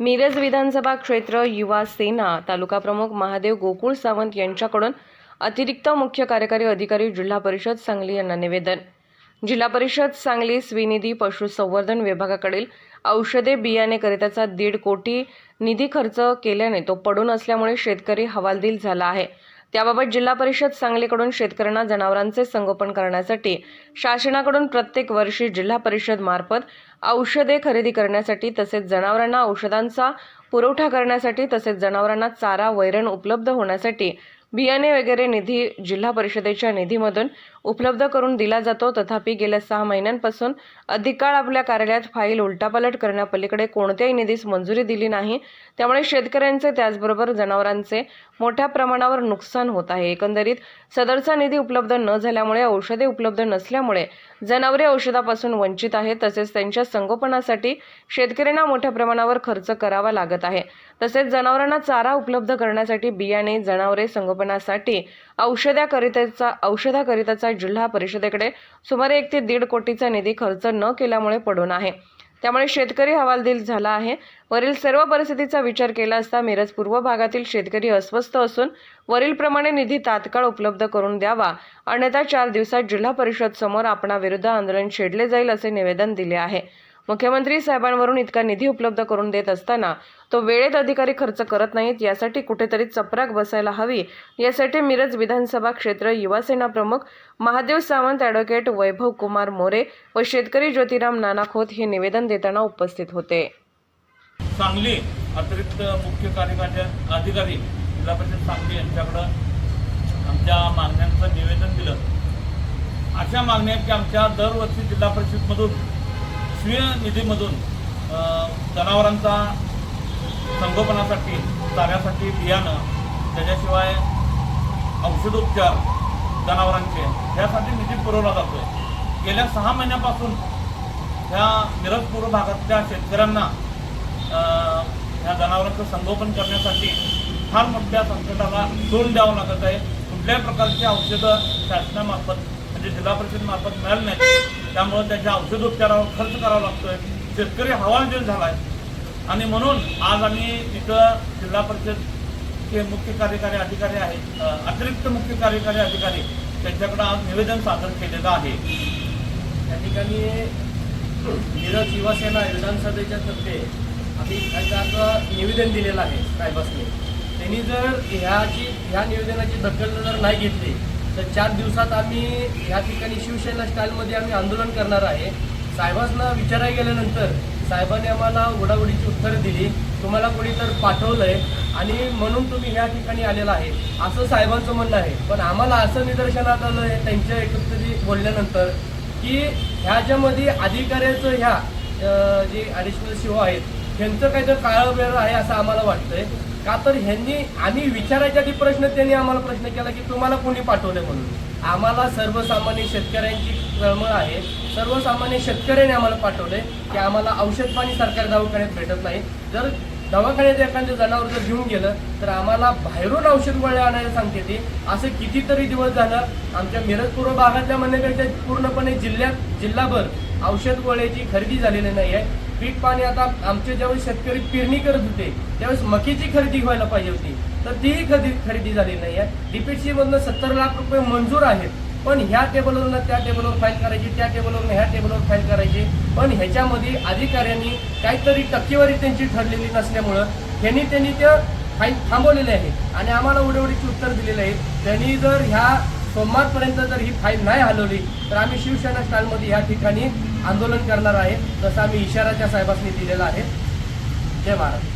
मिरज विधानसभा क्षेत्र युवा सेना तालुका प्रमुख महादेव गोकुळ सावंत यांच्याकडून अतिरिक्त मुख्य कार्यकारी अधिकारी जिल्हा परिषद सांगली यांना निवेदन. जिल्हा परिषद सांगली स्विनिधी पशुसंवर्धन विभागाकडील औषधे बियाणे करिताचा दीड कोटी निधी खर्च केल्याने तो पडून असल्यामुळे शेतकरी हवालदिल झाला आहे. त्याबाबत जिल्हा परिषद सांगलीकडून शेतकऱ्यांना जनावरांचे संगोपन करण्यासाठी शासनाकडून प्रत्येक वर्षी जिल्हा परिषद मार्फत औषधे खरेदी करण्यासाठी तसेच जनावरांना औषधांचा पुरवठा करण्यासाठी तसेच जनावरांना चारा वैरण उपलब्ध होण्यासाठी बियाणे वगैरे निधी जिल्हा परिषदेच्या निधीमधून उपलब्ध करून दिला जातो. तथापि गेल्या सहा महिन्यांपासून अधिक काळ आपल्या कार्यालयात फाईल उलटापालट करण्यापलीकडे कोणत्याही निधीस मंजुरी दिली नाही. त्यामुळे शेतकऱ्यांचे त्याचबरोबर जनावरांचे मोठ्या प्रमाणावर नुकसान होत आहे. एकंदरीत सदरचा निधी उपलब्ध न झाल्यामुळे औषधे उपलब्ध नसल्यामुळे जनावरे औषधापासून वंचित आहेत. तसेच त्यांच्या संगोपनासाठी शेतकऱ्यांना मोठ्या प्रमाणावर खर्च करावा लागत आहे. तसेच जनावरांना चारा उपलब्ध करण्यासाठी बियाणे जनावरे संगोपनासाठी औषधाकरिताचा औषधाकरिताचा जिल्हा परिषदेकडे सुमारे एक ते दीड कोटीचा निधी खर्च न केल्यामुळे पडून आहे. त्यामुळे शेतकरी हवालदिल झाला आहे. वरील सर्व परिस्थितीचा विचार केला असता मिरज पूर्व भागातील शेतकरी अस्वस्थ असून वरीलप्रमाणे निधी तात्काळ उपलब्ध करून द्यावा. अन्यथा चार दिवसात जिल्हा परिषद समोर आपणाविरुद्ध आंदोलन छेडले जाईल असे निवेदन दिले आहे. मुख्यमंत्री साहेबांवरून इतका निधी उपलब्ध करून देत असताना तो वेळेत अधिकारी खर्च करत नाहीत यासाठी कुठेतरी चपराक बसायला हवी. यासाठी मिरज विधानसभा क्षेत्र युवासेना प्रमुख महादेव सावंत ॲडव्होकेट वैभव कुमार मोरे व शेतकरी ज्योतिराम नाना खोत हे निवेदन देताना उपस्थित होते. सांगली अतिरिक्त मुख्य कार्यकारी अधिकारी जिल्हा परिषद सांगली यांच्याकडं आमच्या मागण्यांचं निवेदन दिलं. अशा मागण्या की आमच्या दरवर्षी जिल्हा परिषदमधून स्वीय निधीमधून जनावरांचा संगोपनासाठी चाऱ्यासाठी बियाणं त्याच्याशिवाय औषधोपचार जनावरांचे ह्यासाठी निधी पुरवला जातो गेल्या सहा महिन्यापासून ह्या निरजपूर भागातल्या शेतकऱ्यांना ह्या जनावरांचं संगोपन करण्यासाठी फार मोठ्या संकटाला तोंड द्यावं लागत आहे. कुठल्याही प्रकारची औषधं शासनामार्फत म्हणजे जिल्हा परिषदेमार्फत मिळालं नाही. त्यामुळं त्याच्या औषधोपचारावर खर्च करावा लागतोय. शेतकरी हवालदिल झाला आहे आणि म्हणून आज आम्ही इथं जिल्हा परिषदचे मुख्य कार्यकारी अधिकारी आहेत अतिरिक्त मुख्य कार्यकारी अधिकारी त्यांच्याकडे आज निवेदन सादर केलेलं आहे. या ठिकाणी निरज युवासेना विधानसभेच्या तर्फे आम्ही त्याचं निवेदन दिलेलं आहे साहेबांनी त्यांनी जर ह्याची ह्या निवेदनाची दखल जर नाही घेतली तर चार दिवसात आम्ही ह्या ठिकाणी शिवसेना स्टाईलमध्ये आम्ही आंदोलन करणार आहे. साहेबांना विचारायला गेल्यानंतर साहेबांनी आम्हाला उडाउडीची उत्तरं दिली. तुम्हाला कोणी तर पाठवलंय आणि म्हणून तुम्ही ह्या ठिकाणी आलेला आहे. असं साहेबांचं म्हणणं आहे. पण आम्हाला असं निदर्शनात आलं आहे त्यांच्या एकत्रित बोलल्यानंतर की ह्याच्यामध्ये अधिकाऱ्याचं ह्या जे ॲडिशनल शिव आहेत ह्यांचं काहीतरी काळं वेळ आहे असं आम्हाला वाटतंय. का तर ह्यांनी आम्ही विचारायच्या आधी प्रश्न त्यांनी आम्हाला प्रश्न केला की तुम्हाला कोणी पाठवले म्हणून? आम्हाला सर्वसामान्य शेतकऱ्यांची चळमळ आहे. सर्वसामान्य शेतकऱ्यांनी आम्हाला पाठवले की आम्हाला औषध पाणी सरकारी दवाखान्यात भेटत नाही. जर दवाखान्यात एखादं जनावर जर घेऊन गेलं तर आम्हाला बाहेरून औषध गोळ्या आणायला सांगते ती. असं कितीतरी दिवस झालं आमच्या मिरज पूर्व भागातल्या म्हणण्यापेक्षा पूर्णपणे जिल्ह्यात जिल्हाभर औषध गोळ्याची खरेदी झालेली नाही आहे. पीक पाणी आता आमचे ज्यावेळी शेतकरी पेरणी करत होते त्यावेळेस मकीची खरेदी व्हायला पाहिजे होती. तर तीही खरेदी खरेदी झाली नाही आहे. डीपीसी मधनं सत्तर लाख रुपये मंजूर आहेत. पण ह्या टेबलवरनं त्या टेबलवर फाईल करायची त्या टेबलवरनं ह्या टेबलवर फाईल करायची. पण ह्याच्यामध्ये अधिकाऱ्यांनी काहीतरी टक्केवारी त्यांची ठरलेली नसल्यामुळं ह्यांनी त्यांनी त्या फाईल थांबवलेल्या आहे आणि आम्हाला उडवडीची उत्तर दिलेले आहेत. त्यांनी जर ह्या सोमवारपर्यंत जर ही फाईल नाही हलवली तर आम्ही शिवसेना स्टाईलमध्ये या ठिकाणी आंदोलन करणार आहे जसं आम्ही इशाराच्या साहेबांनी दिलेला आहे. जय महाराज.